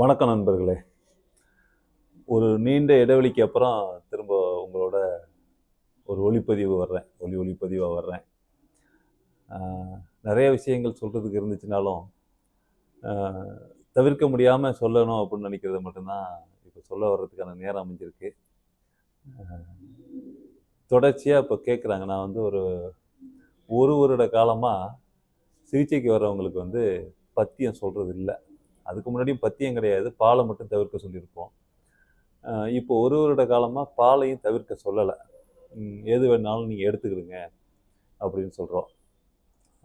வணக்கம் நண்பர்களே. ஒரு நீண்ட இடைவெளிக்கு அப்புறம் திரும்ப உங்களோட ஒரு ஒளிப்பதிவு வர்றேன். ஒளி ஒளிப்பதிவாக வர்றேன். நிறைய விஷயங்கள் சொல்கிறதுக்கு இருந்துச்சுனாலும் தவிர்க்க முடியாமல் சொல்லணும் அப்படின்னு நினைக்கிறது மட்டும்தான் இப்போ சொல்ல வர்றதுக்கான நேரம் அமைஞ்சிருக்கு. தொடர்ச்சியாக இப்போ கேட்குறாங்க நான் வந்து ஒரு ஒரு வருட காலமாக சிகிச்சைக்கு வர்றவங்களுக்கு வந்து பத்தியம் சொல்கிறது இல்லை அதுக்கு முன்னாடியும் பத்தியம் கிடையாது பாலை மட்டும் தவிர்க்க சொல்லியிருப்போம். இப்போ ஒரு வருட காலமாக பாலையும் தவிர்க்க சொல்லலை. எது வேணுனாலும் நீங்கள் எடுத்துக்கிடுங்க அப்படின்னு சொல்கிறோம்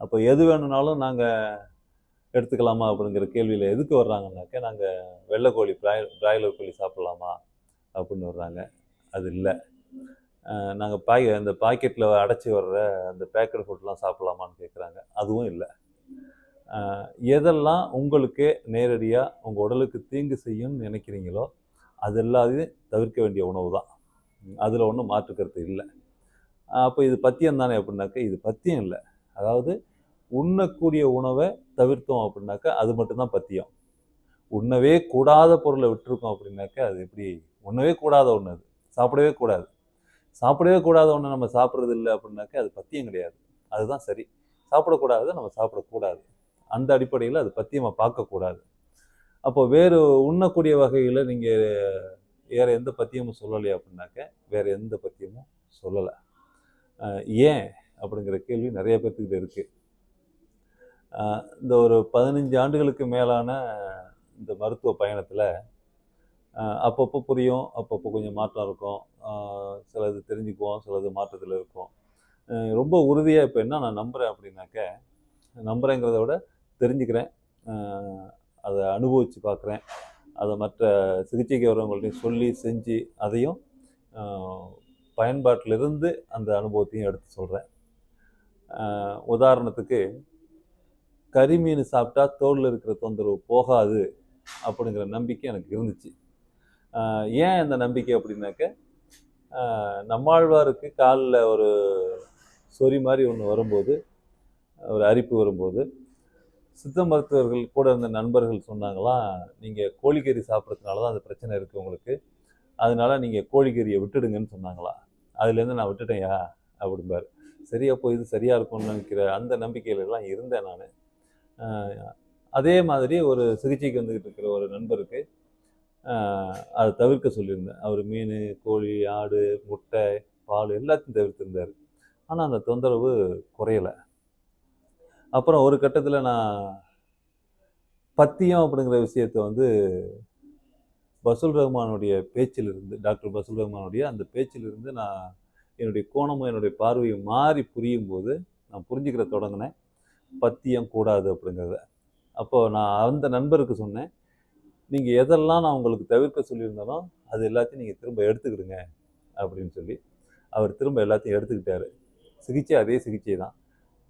அப்போ எது வேணும்னாலும் நாங்கள் எடுத்துக்கலாமா அப்படிங்கிற கேள்வியில் எதுக்கு வர்றாங்கனாக்கா நாங்கள் வெள்ளைக்கோழி பிராய் பிராய்லர் கோழி சாப்பிட்லாமா அப்படின்னு வர்றாங்க. அது இல்லை. நாங்கள் பாய் அந்த பாக்கெட்டில் அடைச்சி வர்ற அந்த பேக்கெட் ஃபுட்லாம் சாப்பிட்லாமான்னு கேட்குறாங்க அதுவும் இல்லை. எதெல்லாம் உங்களுக்கு நேரடியாக உங்கள் உடலுக்கு தீங்கு செய்யும்னு நினைக்கிறீங்களோ அது எல்லாத்தையும் தவிர்க்க வேண்டிய உணவு தான் அதில் ஒன்றும் மாற்று கருத்து இல்லை. அப்போ இது பத்தியம் தானே அப்படின்னாக்கா இது பத்தியம் இல்லை. அதாவது உண்ணக்கூடிய உணவை தவிர்த்தோம் அப்படின்னாக்கா அது மட்டும்தான் பத்தியம். உண்ணவே கூடாத பொருளை விட்டுருக்கோம் அப்படின்னாக்கா அது எப்படி? உண்ணவே கூடாத ஒன்று அது. சாப்பிடவே கூடாது. சாப்பிடவே கூடாத ஒன்று நம்ம சாப்பிட்றது இல்லை அப்படின்னாக்கா அது பத்தியம் கிடையாது. அதுதான் சரி. சாப்பிடக்கூடாது நம்ம சாப்பிடக்கூடாது. அந்த அடிப்படையில் அது பத்தியமாக பார்க்கக்கூடாது. அப்போ வேறு உண்ணக்கூடிய வகையில் நீங்கள் வேறு எந்த பத்தியமும் சொல்லலையே அப்படின்னாக்க வேறு எந்த பத்தியமும் சொல்லலை. ஏன் அப்படிங்கிற கேள்வி நிறைய பேர்த்துக்கிட்ட இருக்குது இந்த ஒரு பதினஞ்சு ஆண்டுகளுக்கு மேலான இந்த மருத்துவ பயணத்தில் அப்பப்போ புரியும் அப்பப்போ கொஞ்சம் மாற்றம் இருக்கும். சிலது தெரிஞ்சுக்குவோம் சிலது மாற்றத்தில் இருக்கும். ரொம்ப உறுதியாக இப்போ என்ன நான் நம்புகிறேன் அப்படின்னாக்க நம்புகிறேங்கிறத விட தெரிஞ்சுக்கிறேன். அதை அனுபவித்து பார்க்குறேன். அதை மற்ற சிகிச்சைக்கு வரவங்கள்ட்டையும் சொல்லி செஞ்சு அதையும் பயன்பாட்டிலிருந்து அந்த அனுபவத்தையும் எடுத்து சொல்கிறேன் உதாரணத்துக்கு கறிமீன் சாப்பிட்டா தோலில் இருக்கிற தொந்தரவு போகாது அப்படிங்கிற நம்பிக்கை எனக்கு இருந்துச்சு. ஏன் அந்த நம்பிக்கை அப்படின்னாக்க நம்மாழ்வாருக்கு காலில் ஒரு சொறி மாதிரி ஒன்று வரும்போது ஒரு அரிப்பு வரும்போது சித்த மருத்துவர்கள் கூட இருந்த நண்பர்கள் சொன்னாங்களாம் நீங்கள் கோழிக்கறி சாப்பிட்றதுனால தான் அந்த பிரச்சனை இருக்குது உங்களுக்கு. அதனால நீங்கள் கோழிக்கறியை விட்டுடுங்கன்னு சொன்னாங்களா? அதுலேருந்து நான் விட்டுட்டேன்யா அப்படிம்பார். சரி அப்போ இது சரியாக இருக்கும்னு நினைக்கிற அந்த நம்பிக்கையிலலாம் இருந்தேன் நான். அதே மாதிரி ஒரு சிகிச்சைக்கு வந்துக்கிட்டு இருக்கிற ஒரு நண்பருக்கு அதை தவிர்க்க சொல்லியிருந்தேன். அவர் மீன் கோழி ஆடு முட்டை பால் எல்லாத்தையும் தவிர்த்திருந்தார். ஆனால் அந்த தொந்தரவு குறையலை. அப்புறம் ஒரு கட்டத்தில் நான் பத்தியம் அப்படிங்கிற விஷயத்த வந்து பசுல் ரஹ்மானுடைய பேச்சிலிருந்து டாக்டர் பசுல் ரஹ்மானுடைய அந்த பேச்சிலிருந்து நான் என்னுடைய கோணமும் என்னுடைய பார்வையும் மாறி புரியும் போது நான் புரிஞ்சுக்கிற தொடங்கினேன். பத்தியம் கூடாது அப்படிங்கிறத. அப்போது நான் அந்த நண்பருக்கு சொன்னேன் நீங்கள் எதெல்லாம் நான் உங்களுக்கு தவிர்க்க சொல்லியிருந்தாலும் அது எல்லாத்தையும் நீங்கள் திரும்ப எடுத்துக்கிடுங்க அப்படின்னு சொல்லி. அவர் திரும்ப எல்லாத்தையும் எடுத்துக்கிட்டாரு. சிகிச்சை அதே சிகிச்சை தான்.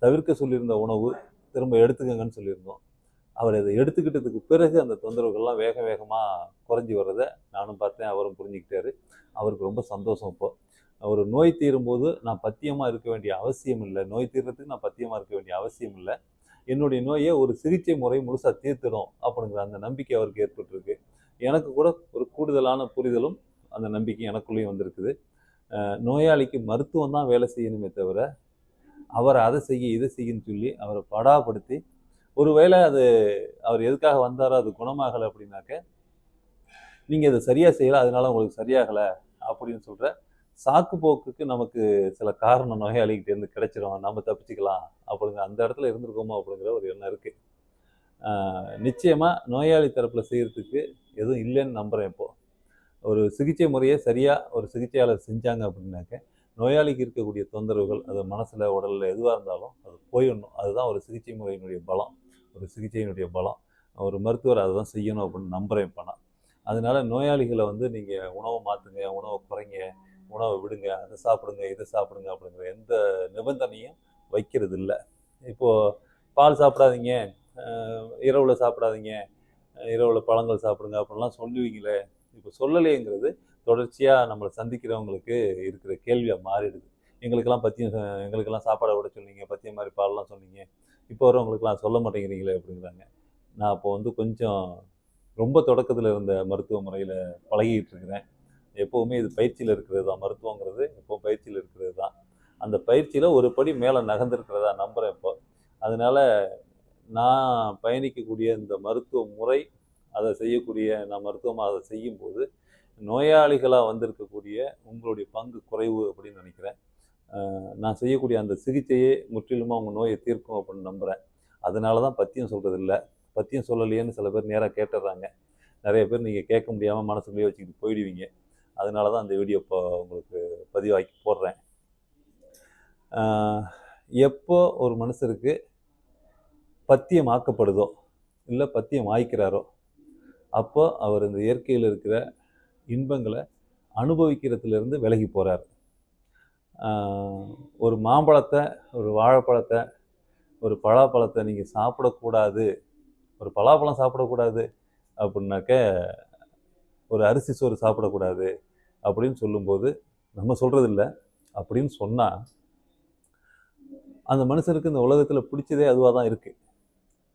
தவிர்க்க சொல்லியிருந்த உணவு திரும்ப எடுத்துக்கங்கன்னு சொல்லியிருந்தோம். அவர் அதை எடுத்துக்கிட்டதுக்கு பிறகு அந்த தொந்தரவுகள்லாம் வேக வேகமாக குறைஞ்சி வர்றதை நானும் பார்த்தேன் அவரும் புரிஞ்சுக்கிட்டாரு. அவருக்கு ரொம்ப சந்தோஷம் இப்போ. ஒரு நோய் தீரும்போது நான் பத்தியமாக இருக்க வேண்டிய அவசியம் இல்லை. நோய் தீர்றதுக்கு நான் பத்தியமாக இருக்க வேண்டிய அவசியம் இல்லை. என்னுடைய நோயை ஒரு சிகிச்சை முறை முழுசாக தீர்த்திடும் அப்படிங்கிற அந்த நம்பிக்கை அவருக்கு ஏற்பட்டிருக்கு. எனக்கு கூட ஒரு கூடுதலான புரிதலும் அந்த நம்பிக்கை எனக்குள்ளேயும் வந்திருக்குது. நோயாளிக்கு மருத்துவம் தான் வேலை செய்யணுமே தவிர அவரை அதை செய்ய இதை செய்யுன்னு சொல்லி அவரை படாப்படுத்தி ஒருவேளை அது அவர் எதுக்காக வந்தாரோ அது குணமாகலை அப்படின்னாக்க நீங்கள் இதை சரியாக செய்யலை அதனால உங்களுக்கு சரியாகலை அப்படின்னு சொல்கிற சாக்கு போக்குக்கு நமக்கு சில காரணம் நோயாளிகிட்ட இருந்து கிடைச்சிரும். நம்ம தப்பிச்சுக்கலாம் அப்படிங்கிற அந்த இடத்துல இருந்திருக்கோமா அப்படிங்கிற ஒரு எண்ணம் இருக்குது நிச்சயமாக நோயாளி தரப்பில் செய்கிறதுக்கு எதுவும் இல்லைன்னு நம்புகிறேன் இப்போது ஒரு சிகிச்சை முறையை சரியாக ஒரு சிகிச்சையாளர் செஞ்சாங்க அப்படின்னாக்க நோயாளிக்கு இருக்கக்கூடிய தொந்தரவுகள் அது மனசில் உடலில் எதுவாக இருந்தாலும் அது போயிடணும். அதுதான் ஒரு சிகிச்சை முறையினுடைய பலம். ஒரு சிகிச்சையினுடைய பலம். ஒரு மருத்துவர் அதை தான் செய்யணும் அப்படின்னு நம்புகிறேன் இப்போ நான். அதனால நோயாளிகளை வந்து நீங்கள் உணவை மாற்றுங்க உணவை குறைங்க உணவை விடுங்க அதை சாப்பிடுங்க இதை சாப்பிடுங்க அப்படிங்கிற எந்த நிபந்தனையும் வைக்கிறது இல்லை. இப்போது பால் சாப்பிடாதீங்க இரவில் சாப்பிடாதீங்க இரவில் பழங்கள் சாப்பிடுங்க அப்படின்லாம் சொல்லுவீங்களே இப்போ சொல்லலைங்கிறது தொடர்ச்சியாக நம்மளை சந்திக்கிறவங்களுக்கு இருக்கிற கேள்வியாக மாறிடுது. எங்களுக்கெல்லாம் பற்றியும் எங்களுக்கெல்லாம் சாப்பாடை விட சொன்னீங்க பற்றிய மாதிரி பாடலாம் சொன்னீங்க. இப்போ வரவங்களுக்குலாம் சொல்ல மாட்டேங்கிறீங்களே அப்படிங்கிறாங்க. நான் அப்போ வந்து கொஞ்சம் ரொம்ப தொடக்கத்தில் இருந்த மருத்துவ முறையில் பழகிட்டு இருக்கிறேன். எப்போவுமே இது பயிற்சியில் இருக்கிறது தான் மருத்துவங்கிறது எப்போ பயிற்சியில் இருக்கிறது தான் அந்த பயிற்சியில் ஒரு படி மேலே நகர்ந்துருக்கிறதா நம்புகிறேன் இப்போ. அதனால் நான் பயணிக்கக்கூடிய இந்த மருத்துவ முறை அதை செய்யக்கூடிய நான் மருத்துவமாக அதை செய்யும்போது நோயாளிகளாக வந்திருக்கக்கூடிய உங்களுடைய பங்கு குறைவு அப்படின்னு நினைக்கிறேன். நான் செய்யக்கூடிய அந்த சிகிச்சையே முற்றிலுமாக உங்கள் நோயை தீர்க்கும் அப்படின்னு நம்புகிறேன் அதனால தான் பத்தியம் சொல்கிறதில்ல பத்தியம் சொல்லலையேன்னு சில பேர் நேராக கேட்டுடுறாங்க நிறைய பேர் நீங்கள் கேட்க முடியாமல் மனசுக்குள்ளேயே வச்சுக்கிட்டு போயிடுவீங்க. அதனால தான் அந்த வீடியோ இப்போ உங்களுக்கு பதிவாக்கி போடுறேன். எப்போ ஒரு மனுஷருக்கு பத்தியம் ஆக்கப்படுதோ இல்லை பத்தியம் ஆய்க்கிறாரோ அப்போ அவர் இந்த இயற்கையில் இருக்கிற இன்பங்களை அனுபவிக்கிறதுலேருந்து விலகி போகிறார் ஒரு மாம்பழத்தை ஒரு வாழைப்பழத்தை ஒரு பலாப்பழத்தை நீங்கள் சாப்பிடக்கூடாது ஒரு பலாப்பழம் சாப்பிடக்கூடாது அப்படின்னாக்க ஒரு அரிசி சோறு சாப்பிடக்கூடாது அப்படின்னு சொல்லும்போது நம்ம சொல்கிறதில்ல அப்படின்னு சொன்னால் அந்த மனுஷனுக்கு இந்த உலகத்தில் பிடிச்சதே அதுவாக தான் இருக்குது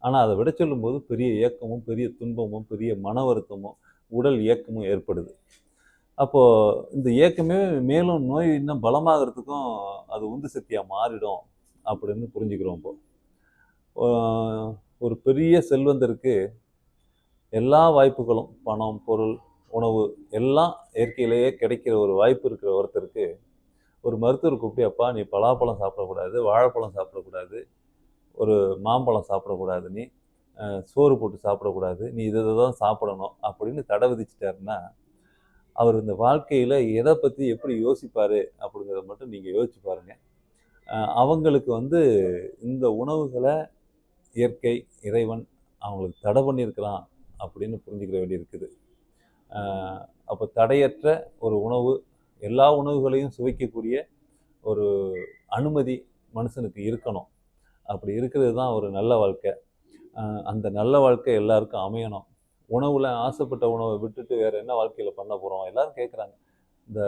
ஆனால் அதை விட சொல்லும்போது பெரிய ஏக்கமும் பெரிய துன்பமும் பெரிய மன வருத்தமும் உடல் இயக்கமும் ஏற்படுது. அப்போது இந்த இயக்கமே மேலும் நோய் இன்னும் பலமாகிறதுக்கும் அது உந்து சக்தியாக மாறிடும் அப்படின்னு புரிஞ்சுக்கிறோம் இப்போ. ஒரு பெரிய செல்வந்தருக்கு எல்லா வாய்ப்புகளும் பணம் பொருள் உணவு எல்லாம் இயற்கையிலேயே கிடைக்கிற ஒரு வாய்ப்பு இருக்கிற ஒருத்தருக்கு ஒரு மருத்துவர் கூப்பிட்டு அப்பா நீ பலாப்பழம் சாப்பிடக்கூடாது வாழைப்பழம் சாப்பிடக்கூடாது ஒரு மாம்பழம் சாப்பிடக்கூடாது நீ சோறு போட்டு சாப்பிடக்கூடாது நீ இதை இதை தான் சாப்பிடணும் அப்படின்னு தடை விதிச்சிட்டாருன்னா அவர் இந்த வாழ்க்கையில் எதை பற்றி எப்படி யோசிப்பார் அப்படிங்கிறத மட்டும் நீங்கள் யோசிச்சு பாருங்கள் அவங்களுக்கு வந்து இந்த உணவுகளை இயற்கை இறைவன் அவங்களுக்கு தடை பண்ணியிருக்கிறான் அப்படின்னு புரிஞ்சுக்கிற வேண்டி இருக்குது அப்போ தடையற்ற ஒரு உணவு எல்லா உணவுகளையும் சுவைக்கக்கூடிய ஒரு அனுமதி மனுஷனுக்கு இருக்கணும். அப்படி இருக்கிறது தான் ஒரு நல்ல வாழ்க்கை. அந்த நல்ல வாழ்க்கை எல்லாருக்கும் அமையணும். உணவில் ஆசைப்பட்ட உணவை விட்டுட்டு வேறு என்ன வாழ்க்கையில் பண்ண போகிறோம் எல்லோரும் கேட்குறாங்க இந்த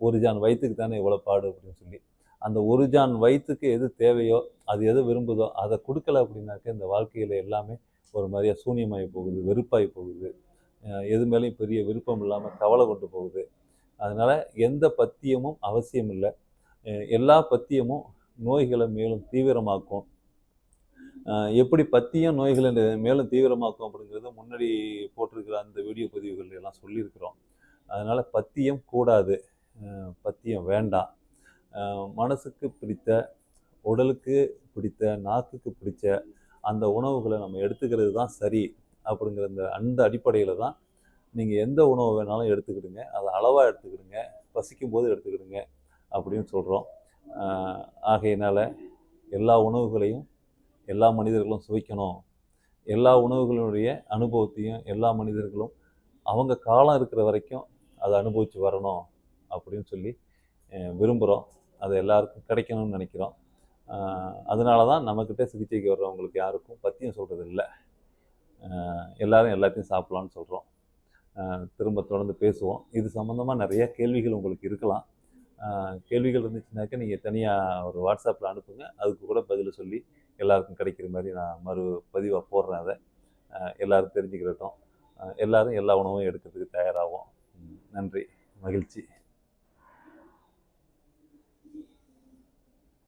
ஒரு ஜான் வயிற்றுக்கு தானே இவ்வளோ பாடு அப்படின்னு சொல்லி. அந்த ஒரு ஜான் வயிற்றுக்கு எது தேவையோ அது எது விரும்புதோ அதை கொடுக்கல அப்படின்னாக்க இந்த வாழ்க்கையில் எல்லாமே ஒரு மாதிரியாக சூனியமாகி போகுது வெறுப்பாகி போகுது. எது மேலேயும் பெரிய விருப்பம் இல்லாமல் கவலை கொண்டு போகுது. அதனால் எந்த பத்தியமும் அவசியம் இல்லை எல்லா பத்தியமும் நோய்களை மேலும் தீவிரமாக்கும். எப்படி பத்தியம் நோய்களை மேலும் தீவிரமாக்கும் அப்படிங்கிறத முன்னாடி போட்டிருக்கிற அந்த வீடியோ பதிவுகள் எல்லாம் சொல்லியிருக்கிறோம். அதனால் பத்தியம் கூடாது. பத்தியம் வேண்டாம். மனசுக்கு பிடித்த உடலுக்கு பிடித்த நாக்குக்கு பிடிச்ச அந்த உணவுகளை நம்ம எடுத்துக்கிறது தான் சரி அப்படிங்கிற அந்த அந்த அடிப்படையில் தான் நீங்கள் எந்த உணவு வேணாலும் எடுத்துக்கிடுங்க. அதை அளவாக எடுத்துக்கிடுங்க. பசிக்கும் போது எடுத்துக்கிடுங்க அப்படின்னு சொல்கிறோம் ஆகையினால் எல்லா உணவுகளையும் எல்லா மனிதர்களும் சுவைக்கணும். எல்லா உணவுகளுடைய அனுபவத்தையும் எல்லா மனிதர்களும் அவங்க காலம் இருக்கிற வரைக்கும் அதை அனுபவித்து வரணும் அப்படின்னு சொல்லி விரும்புகிறோம் அது எல்லாருக்கும் கிடைக்கணும்னு நினைக்கிறோம். அதனால தான் நம்மக்கிட்ட சிகிச்சைக்கு வர்றவங்களுக்கு யாருக்கும் பத்தியம் சொல்கிறது இல்லை. எல்லோரும் எல்லாத்தையும் சாப்பிட்லான்னு சொல்கிறோம் திரும்ப தொடர்ந்து பேசுவோம். இது சம்மந்தமாக நிறைய கேள்விகள் உங்களுக்கு இருக்கலாம். கேள்விகள் இருந்துச்சுனாக்கா நீங்கள் தனியாக ஒரு வாட்ஸ்அப்பில் அனுப்புங்க. அதுக்கு கூட பதில் சொல்லி எல்லாருக்கும் கிடைக்கிற மாதிரி நான் மறு பதிவாக போடுறேன் அதை. எல்லோரும் தெரிஞ்சுக்கிறட்டும் எல்லோரும் எல்லா உணவும் எடுக்கிறதுக்கு தயாராகும் நன்றி. மகிழ்ச்சி.